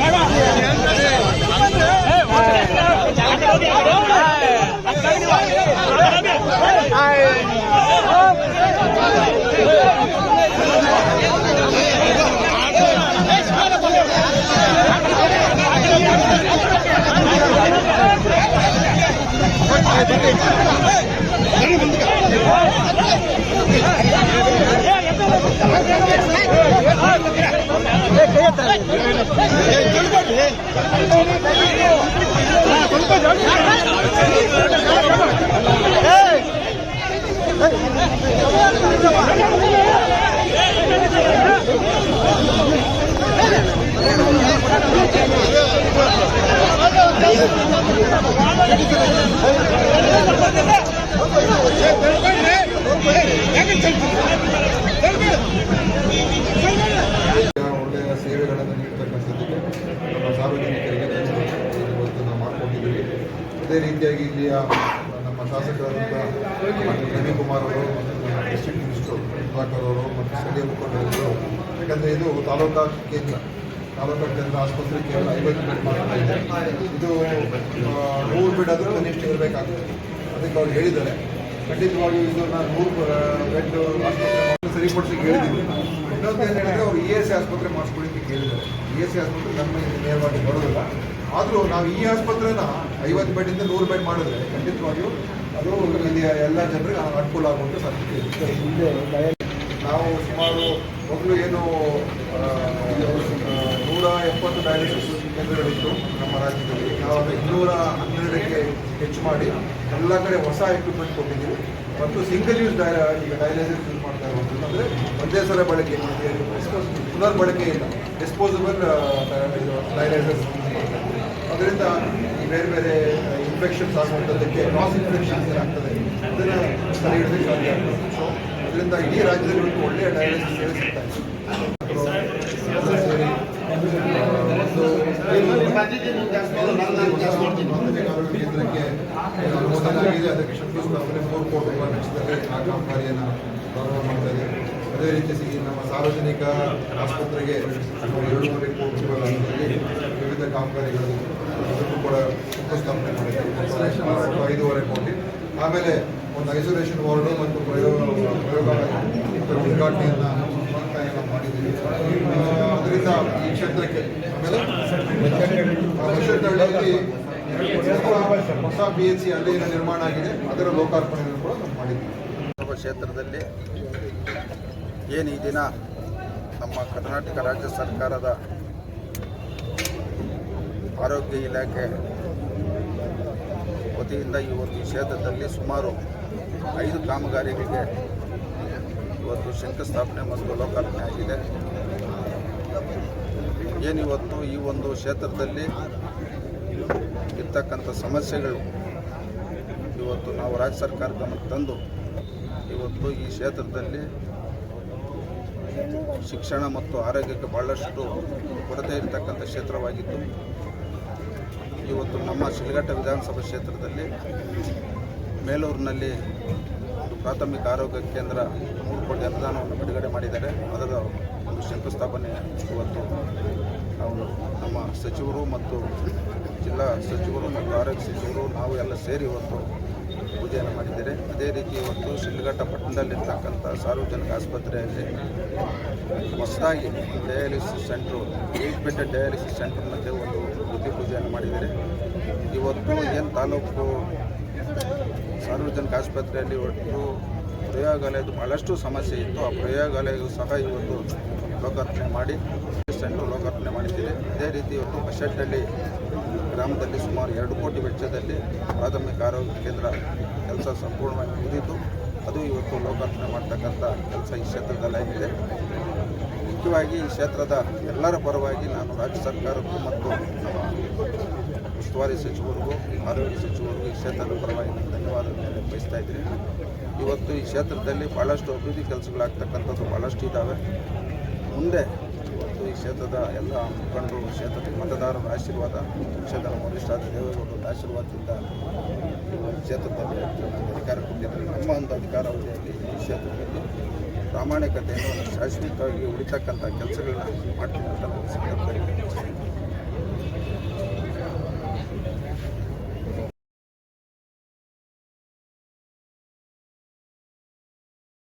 வாடா ಒಳ್ಳೆಯ ಅದೇ ರೀತಿಯಾಗಿ ಇಲ್ಲಿಯ ನಮ್ಮ ಶಾಸಕರಾದಂಥ ರವಿಕುಮಾರ್ ಅವರು ಡಿಸ್ಟ್ರಿಕ್ಟ್ ಮಿನಿಸ್ಟರ್ ಸುಧಾಕರ್ ಅವರು ಮತ್ತು ಸ್ಥಳೀಯ ಮುಖಂಡರು ಯಾಕಂದರೆ ಇದು ತಾಲೂಕಾ ಕೇಂದ್ರ ತಾಲೂಕಾ ಕೇಂದ್ರ ಆಸ್ಪತ್ರೆ ಕೇವಲ ಐವತ್ತು ಬೆಡ್ ಮಾಡಿದೆ ಇದೆ. ನೂರು ಬೆಡ್ ಆದರೂ ಕನಿಷ್ಠ ಇರಬೇಕಾಗ್ತದೆ ಅದಕ್ಕೆ ಅವ್ರು ಹೇಳಿದ್ದಾರೆ. ಖಂಡಿತವಾಗಿಯೂ ನಾನು ನೂರು ಬೆಡ್ ಆಸ್ಪತ್ರೆ ಮಾಡಿ ಸರಿಪಡಿಸಿ ಹೇಳಿದ್ದೀವಿ ಇನ್ನೊಂದು ಏನು ಹೇಳಿದ್ರೆ ಅವರು ಇ ಎಸ್ ಆಸ್ಪತ್ರೆ ಮಾಡಿಸ್ಕೊಳ್ಳಿಕ್ಕೆ ಕೇಳಿದ್ದಾರೆ. ಇ ಎಸ್ ಆಸ್ಪತ್ರೆ ನಮ್ಮ ನೇರವಾಗಿ ಬರೋದಿಲ್ಲ. ಆದರೂ ನಾವು ಈ ಆಸ್ಪತ್ರೆನ ಐವತ್ತು ಬೆಡ್ಡಿಂದ ನೂರು ಬೆಡ್ ಮಾಡಿದ್ರೆ ಖಂಡಿತವಾಗಿಯೂ ಅದು ಇಲ್ಲಿ ಎಲ್ಲ ಜನರಿಗೆ ಅನುಕೂಲ ಆಗುವಂಥ ಸಾಧ್ಯತೆ ಇದೆ. ನಾವು ಸುಮಾರು ಮೊದಲು ಏನು ನೂರ ಎಪ್ಪತ್ತು ಡಯಾಲಿಸಿಸ್ ಕೇಂದ್ರಗಳಿತ್ತು ನಮ್ಮ ರಾಜ್ಯದಲ್ಲಿ. ನಾವು ಅದು ಇನ್ನೂರ ಹನ್ನೆರಡಕ್ಕೆ ಹೆಚ್ಚು ಮಾಡಿ ಎಲ್ಲ ಕಡೆ ಹೊಸ ಎಕ್ವಿಪ್ಮೆಂಟ್ ಕೊಟ್ಟಿದ್ದೀವಿ. ಮತ್ತು ಸಿಂಗಲ್ ಯೂಸ್ ಡಯ ಈಗ ಡಯಾಲಿಸಿಸ್ ಯೂಸ್ ಮಾಡ್ತಾ ಇರುವಂಥದ್ದು. ಅಂದರೆ ಒಂದೇ ಸಲ ಬಳಕೆ ಪುನರ್ ಬಳಕೆ ಇಲ್ಲ. ಡಿಸ್ಪೋಸಬಲ್ ಡಯಾಲಿಸಿಸ್ ಅದರಿಂದ ಬೇರೆ ಬೇರೆ ಇನ್ಫೆಕ್ಷನ್ಸ್ ಆಗುವಂಥದ್ದಕ್ಕೆ ಕ್ರಾಸ್ ಇನ್ಫೆಕ್ಷನ್ಸ್ ಏನಾಗ್ತದೆ ಅದನ್ನು ಸರಿ ಹಿಡಿದಕ್ಕೆ ಸಾಧ್ಯ ಆಗ್ತದೆ. ಸೊ ಅದರಿಂದ ಇಡೀ ರಾಜ್ಯದಲ್ಲಿ ಒಂದು ಒಳ್ಳೆಯ ಡಯಾಲಿಸಿಸ್ ಸೇವೆ ಸಿಗ್ತಾ ಕೇಂದ್ರಕ್ಕೆ ಮೊದಲಾಗಿದೆ ಅದಕ್ಕೆ ಶಂಕುಸ್ಥಾಪನೆ ಮೂರು ಕೋಟಿ ರೂಪಾಯಿ ವೆಚ್ಚದಲ್ಲಿ ಆ ಕಾಮಗಾರಿಯನ್ನು ಪ್ರಾರಂಭ ಮಾಡ್ತಾ ಇದೆ. ಅದೇ ರೀತಿ ನಮ್ಮ ಸಾರ್ವಜನಿಕ ಆಸ್ಪತ್ರೆಗೆ ಎರಡೂವರೆ ಏಳುವರೆ ಕೋಟಿ ರೂಪಾಯಿ ವಿವಿಧ ಕಾಮಗಾರಿಗಳು ಅದಕ್ಕೂ ಕೂಡ ಶಂಕುಸ್ಥಾಪನೆ ಮಾಡಿದ್ದೇವೆ ಐದೂವರೆ ಕೋಟಿ. ಆಮೇಲೆ ಒಂದು ಐಸೋಲೇಷನ್ ವಾರ್ಡು ಮತ್ತು ಪ್ರಯೋಗ ಪ್ರಯೋಗಾಲಯ ಉದ್ಘಾಟನೆಯನ್ನು ಎಲ್ಲ ಮಾಡಿದ್ದೀವಿ. ಅದರಿಂದ ಈ ಕ್ಷೇತ್ರಕ್ಕೆ ಆಮೇಲೆ ವರ್ಷದಲ್ಲಿ ಹೊಸ ಬಿ ಎಸ್ ಸಿ ಅಲ್ಲಿನ ನಿರ್ಮಾಣ ಆಗಿದೆ. ಅದರ ಲೋಕಾರ್ಪಣೆಯನ್ನು ಕೂಡ ನಾವು ಮಾಡಿದ್ದೀವಿ. ಕ್ಷೇತ್ರದಲ್ಲಿ ಏನು ಈ ದಿನ ನಮ್ಮ ಕರ್ನಾಟಕ ರಾಜ್ಯ ಸರ್ಕಾರದ ಆರೋಗ್ಯ ಇಲಾಖೆ ವತಿಯಿಂದ ಈ ಒಂದು ಕ್ಷೇತ್ರದಲ್ಲಿ ಸುಮಾರು ಐದು ಕಾಮಗಾರಿಗಳಿಗೆ ಇವತ್ತು ಶಂಕುಸ್ಥಾಪನೆ ಮತ್ತು ಲೋಕಾರ್ಪಣೆ ಆಗಿದೆ. ಏನಿವತ್ತು ಈ ಒಂದು ಕ್ಷೇತ್ರದಲ್ಲಿ ಇರ್ತಕ್ಕಂಥ ಸಮಸ್ಯೆಗಳು ಇವತ್ತು ನಾವು ರಾಜ್ಯ ಸರ್ಕಾರ ಗಮನಕ್ಕೆ ತಂದು ಇವತ್ತು ಈ ಕ್ಷೇತ್ರದಲ್ಲಿ ಶಿಕ್ಷಣ ಮತ್ತು ಆರೋಗ್ಯಕ್ಕೆ ಭಾಳಷ್ಟು ಕೊರತೆ ಇರತಕ್ಕಂಥ ಕ್ಷೇತ್ರವಾಗಿದ್ದು ಇವತ್ತು ನಮ್ಮ ಶಿಲ್ಘಟ್ಟ ವಿಧಾನಸಭಾ ಕ್ಷೇತ್ರದಲ್ಲಿ ಮೇಲೂರಿನಲ್ಲಿ ಒಂದು ಪ್ರಾಥಮಿಕ ಆರೋಗ್ಯ ಕೇಂದ್ರ ಮೂರು ಕೋಟಿ ಅನುದಾನವನ್ನು ಬಿಡುಗಡೆ ಮಾಡಿದ್ದಾರೆ. ಅದರ ಒಂದು ಶಂಕುಸ್ಥಾಪನೆ ಇವತ್ತು ನಾವು ನಮ್ಮ ಸಚಿವರು ಮತ್ತು ಜಿಲ್ಲಾ ಸಚಿವರು ಮತ್ತು ಆರೋಗ್ಯ ಸಚಿವರು ನಾವು ಎಲ್ಲ ಸೇರಿ ಇವತ್ತು ಪೂಜೆಯನ್ನು ಮಾಡಿದ್ದಾರೆ. ಅದೇ ರೀತಿ ಇವತ್ತು ಶಿಲ್ಘಟ್ಟ ಪಟ್ಟಣದಲ್ಲಿರ್ತಕ್ಕಂಥ ಸಾರ್ವಜನಿಕ ಆಸ್ಪತ್ರೆಯಲ್ಲಿ ಹೊಸದಾಗಿ dialysis centre, eight bed dialysis centre ಮತ್ತು ಒಂದು ಬುದ್ಧಿ ಪೂಜೆಯನ್ನು ಮಾಡಿದ್ದಾರೆ. ಇವತ್ತು ಏನು ತಾಲೂಕು ಸಾರ್ವಜನಿಕ ಆಸ್ಪತ್ರೆಯಲ್ಲಿ ಒಟ್ಟು ಪ್ರಯೋಗಾಲಯದ ಭಾಳಷ್ಟು ಸಮಸ್ಯೆ ಇತ್ತು. ಆ ಪ್ರಯೋಗಾಲಯವು ಸಹ ಇವತ್ತು ಲೋಕಾರ್ಪಣೆ ಮಾಡಿ, ಸೆಂಟ್ರು ಲೋಕಾರ್ಪಣೆ ಮಾಡಿದ್ದೀರಿ. ಅದೇ ರೀತಿ ಇವತ್ತು ಬಶೆಟ್ಟಹಳ್ಳಿ ಗ್ರಾಮದಲ್ಲಿ ಸುಮಾರು ಎರಡು ಕೋಟಿ ವೆಚ್ಚದಲ್ಲಿ ಪ್ರಾಥಮಿಕ ಆರೋಗ್ಯ ಕೇಂದ್ರ ಕೆಲಸ ಸಂಪೂರ್ಣವಾಗಿ ಮುಗಿದಿದ್ದು, ಅದು ಇವತ್ತು ಲೋಕಾರ್ಪಣೆ ಮಾಡ್ತಕ್ಕಂಥ ಕೆಲಸ ಈ ಕ್ಷೇತ್ರದಲ್ಲಿ ಮುಖ್ಯವಾಗಿ ಈ ಕ್ಷೇತ್ರದ ಎಲ್ಲರ ಪರವಾಗಿ ನಾನು ರಾಜ್ಯ ಸರ್ಕಾರಕ್ಕೂ ಮತ್ತು ಉಸ್ತುವಾರಿ ಸಚಿವರಿಗೂ, ಆರೋಗ್ಯ ಸಚಿವರಿಗೂ ಈ ಕ್ಷೇತ್ರದ ಪರವಾಗಿ ನಾನು ಧನ್ಯವಾದಗಳನ್ನು ಬಯಸ್ತಾ ಇದ್ದೀನಿ. ಇವತ್ತು ಈ ಕ್ಷೇತ್ರದಲ್ಲಿ ಭಾಳಷ್ಟು ಅಭಿವೃದ್ಧಿ ಕೆಲಸಗಳಾಗ್ತಕ್ಕಂಥದ್ದು ಭಾಳಷ್ಟು ಇದ್ದಾವೆ. ಮುಂದೆ ಇವತ್ತು ಈ ಕ್ಷೇತ್ರದ ಎಲ್ಲ ಮುಖಂಡರು, ಕ್ಷೇತ್ರದ ಮತದಾರರ ಆಶೀರ್ವಾದ ಕ್ಷೇತ್ರದ ವರಿಷ್ಠಾದ ದೇವೇಗೌಡರ ಆಶೀರ್ವಾದದಿಂದ ಕ್ಷೇತ್ರದಲ್ಲಿ ಅಧಿಕಾರ ಕೊಟ್ಟಿದ್ದರೆ. ನಮ್ಮ ಒಂದು ಅಧಿಕಾರಾವಧಿಯಲ್ಲಿ ಈ ಕ್ಷೇತ್ರದಲ್ಲಿ ಪ್ರಾಮಾಣಿಕತೆಯನ್ನು ಶಾಶ್ವತವಾಗಿ ಉಳಿತಕ್ಕಂಥ ಕೆಲಸಗಳನ್ನ ಮಾಡ್ತೀನಿ